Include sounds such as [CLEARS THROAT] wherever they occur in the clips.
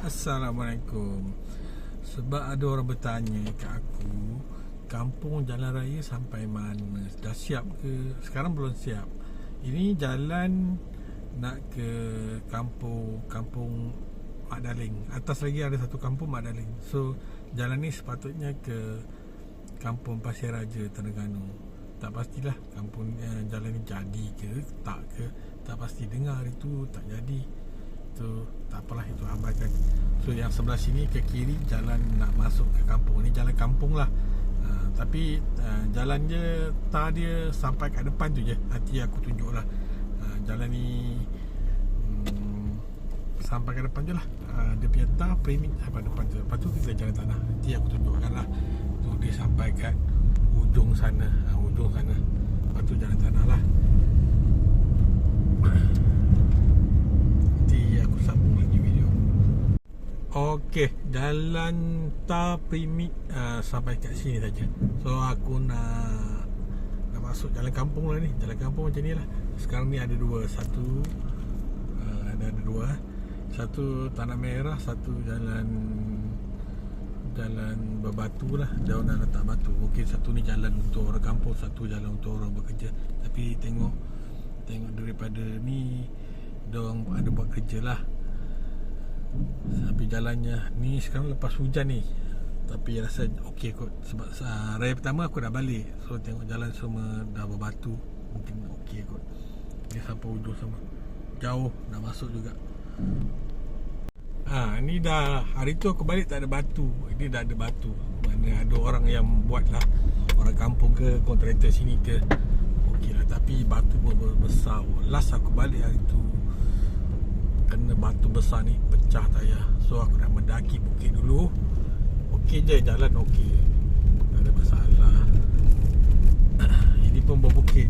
Assalamualaikum. Sebab ada orang bertanya kat aku Kampung Jalan Raya sampai mana? Dah siap ke? Sekarang belum siap. Ini jalan Nak ke Kampung Kampung Mak Daling Atas lagi ada satu kampung Mak Daling So Jalan ni sepatutnya ke Kampung Pasir Raja Terengganu. Tak pastilah Kampung eh, Jalan ni jadi ke Tak ke. Tak pasti dengar itu Tak jadi tu tak apalah itu abaikan so yang sebelah sini ke kiri jalan nak masuk ke kampung. Ni jalan kampung lah. Uh, tapi uh, jalan je tar dia sampai kat depan tu je. Nanti aku tunjuk lah. Uh, jalan ni um, sampai ke depan je lah. Uh, dia punya tar premium sampai depan je lepas tu kita jalan tanah. Nanti aku tunjukkan lah. Tu dia sampai kat ujung sana. Uh, ujung sana. Lepas tu jalan tanah lah Okey, jalan tar primit uh, sampai kat sini saja. So aku nak nak masuk jalan kampung lah ni. Jalan kampung macam ni lah. Sekarang ni ada dua, satu uh, ada ada dua. Satu tanah merah, satu jalan jalan berbatu lah. Dia nak letak batu. Mungkin satu ni jalan untuk orang kampung, satu jalan untuk orang bekerja. Tapi tengok tengok daripada ni dia orang ada buat kerja lah. Tapi jalannya Ni sekarang lepas hujan ni Tapi rasa okey kot Sebab uh, raya pertama aku dah balik So tengok jalan semua dah berbatu Mungkin okey kot Ni sampai ujung sama Jauh nak masuk juga Ha, ni dah hari tu aku balik tak ada batu. Ini dah ada batu. Mana ada orang yang buat lah orang kampung ke kontraktor sini ke. Okey lah tapi batu pun besar. Last aku balik hari tu kena batu besar ni pecah tayar so aku nak mendaki bukit dulu. Okey je jalan okey. Tak ada masalah. [CLEARS THROAT] Ini pun berbukit.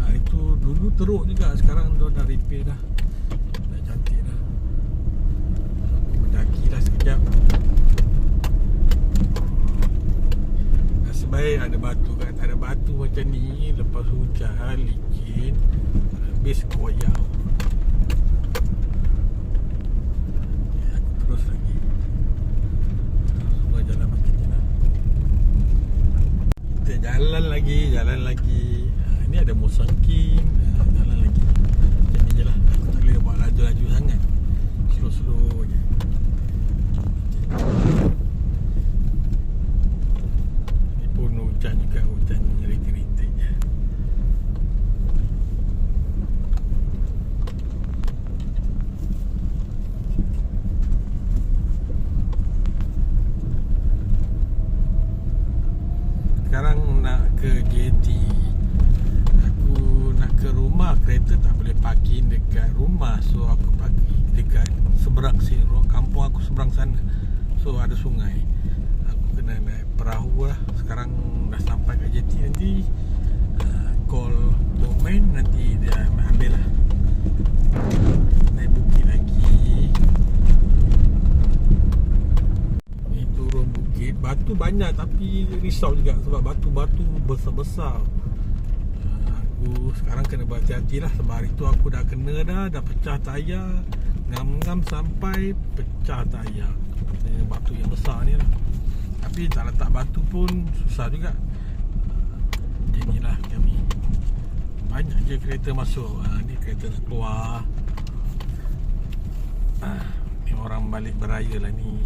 Hari tu dulu teruk juga. Sekarang dah dah repair dah. Dah cantik dah. Aku mendaki dah sekejap. Nasib baik ada batu kan ada batu macam ni. Lepas hujan licin Habis koyak jalan lagi jalan lagi. Ha, ini ada musakin ha, jalan lagi. Macam ni je lah. Aku tak boleh buat laju-laju sangat. Slow-slow je. Ni pun hujan juga hujan rintik-rintik je sekarang nak ke JT Aku nak ke rumah. Kereta tak boleh parking dekat rumah. So aku parking dekat seberang sini Kampung aku seberang sana. So ada sungai. Aku kena naik perahu lah. Sekarang dah sampai ke JT nanti banyak tapi risau juga Sebab batu-batu besar-besar. Aku sekarang kena berhati-hati lah. Sebab hari tu aku dah kena dah Dah pecah tayar. Ngam-ngam sampai pecah tayar. Dengan batu yang besar ni lah. Tapi tak letak batu pun susah juga. Uh, Inilah kami. Banyak je kereta masuk. Uh, Ni kereta keluar. Uh, Ni orang balik beraya lah ni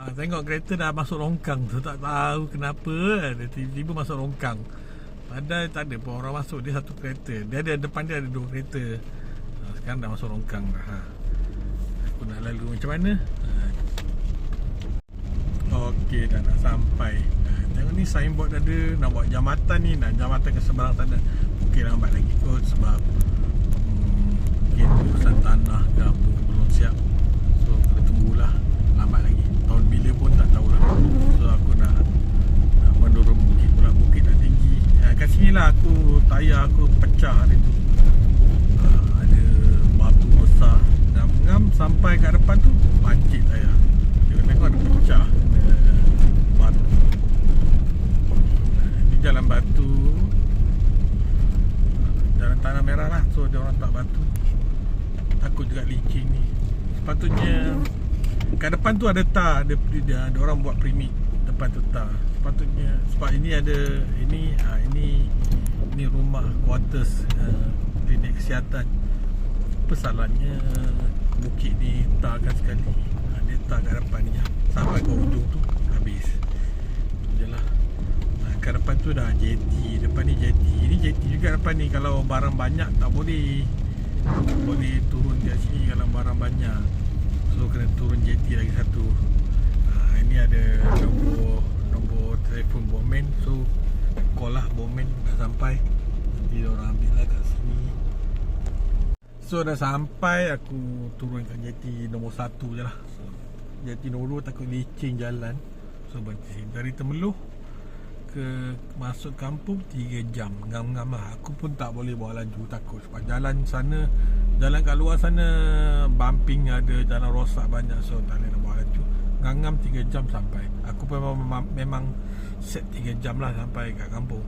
Ha, tengok kereta dah masuk longkang tu tak tahu kenapa dia tiba-tiba masuk longkang. Padahal tak ada pun orang masuk dia satu kereta. Dia ada depan dia ada dua kereta. Ha, sekarang dah masuk longkang dah. Ha. Aku nak lalu macam mana? Ha. Okey dah nak sampai. Ha, tengok ni signboard ada nak buat jambatan ni nak jambatan ke seberang sana. Okey lambat lagi kot sebab hmm, mungkin urusan tanah ke apa belum siap. So kita tunggulah lambat lagi bila pun tak tahulah so aku nak nak menurun bukit pula. Bukit dah tinggi. Uh, kat sini lah aku tayar aku pecah hari tu. Uh, ada batu besar. Ngam-ngam sampai kat depan tu pancit tayar. Kita tengok ada pecah. Batu. Uh, ni jalan batu. Jalan tanah merah lah. So dia orang tak batu. Takut juga licin ni. Sepatutnya kat depan tu ada tar ada, dia, ada orang buat permit depan tu tar. Sepatutnya sebab ini ada ini ha, ini ini rumah quarters uh, klinik kesihatan. Pesalannya bukit ni tarkan sekali. Ada tar kat depan ni. Sampai ke ujung tu habis. Tu je lah ha, kat depan tu dah JT depan ni JT ini JT juga depan ni. Kalau barang banyak tak boleh. Boleh turun kat sini kalau barang banyak so kena turun JT lagi satu. Ha, ini ada nombor nombor telefon Bowman so call lah Bowman dah sampai. Nanti orang ambil lah kat sini. So dah sampai aku turun kat JT nombor satu je lah. So, JT nombor 2 takut licin jalan. So berhenti dari Temeloh ke masuk kampung 3 jam. Ngam-ngam lah aku pun tak boleh bawa laju takut. Sebab jalan sana jalan kat luar sana bumping ada jalan rosak banyak. So tak boleh nak bawa laju. Ngam-ngam 3 jam sampai. Aku pun memang, memang set 3 jam lah sampai kat kampung.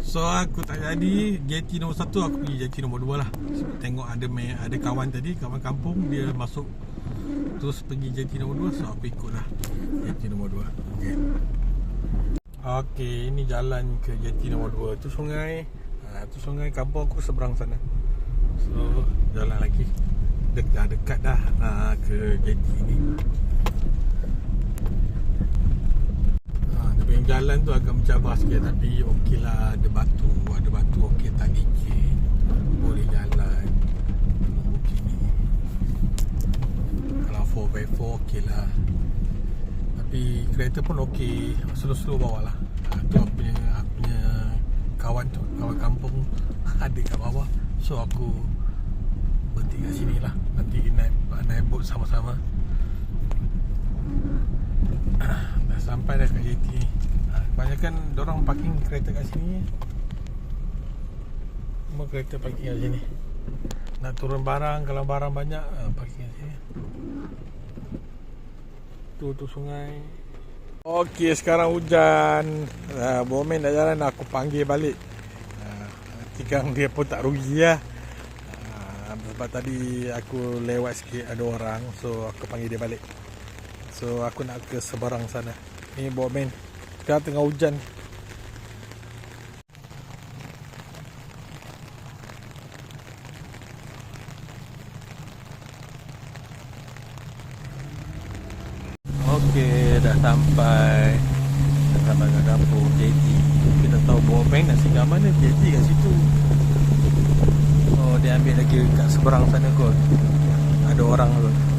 So aku tak jadi. JT nombor 1 aku pergi JT nombor 2 lah. Tengok ada ada kawan tadi Kawan kampung dia masuk Terus pergi JT nombor 2 So aku ikut lah JT nombor 2 Okay Okey, ini jalan ke jeti nombor 2 Tu sungai. Ha, Tu sungai kampung aku seberang sana. So, jalan lagi. Dek, Dah dekat dah ha, ke jeti ni. Ha, punya jalan tu agak mencabar sikit Tapi okey lah. Ada batu Ada batu okey tak licin. Boleh jalan. Okey ni. Kalau 4x4 okey lah tapi kereta pun okey. Slow-slow bawah lah ha, tu aku punya, aku punya kawan tu kawan kampung. [LAUGHS] Ada kat bawah. So aku berhenti kat sini lah. Nanti naik naik boat sama-sama. [COUGHS] Dah sampai dah kat JT ha, kebanyakan orang parking kereta kat sini. Semua kereta parking kat sini. Nak turun barang kalau barang banyak ha, parking kat sini tu tu sungai. Okey sekarang hujan. Uh, Bomen dah jalan aku panggil balik. Uh, Tikang dia pun tak rugi lah uh, Sebab tadi aku lewat sikit ada orang So aku panggil dia balik. So aku nak ke seberang sana. Ni Bomen Sekarang tengah hujan Okey, dah sampai. Dah sampai kat kampung JT Kita tahu bawa bank nak singgah mana? JT kat situ. Oh, dia ambil lagi kat seberang sana kot. Ada orang kot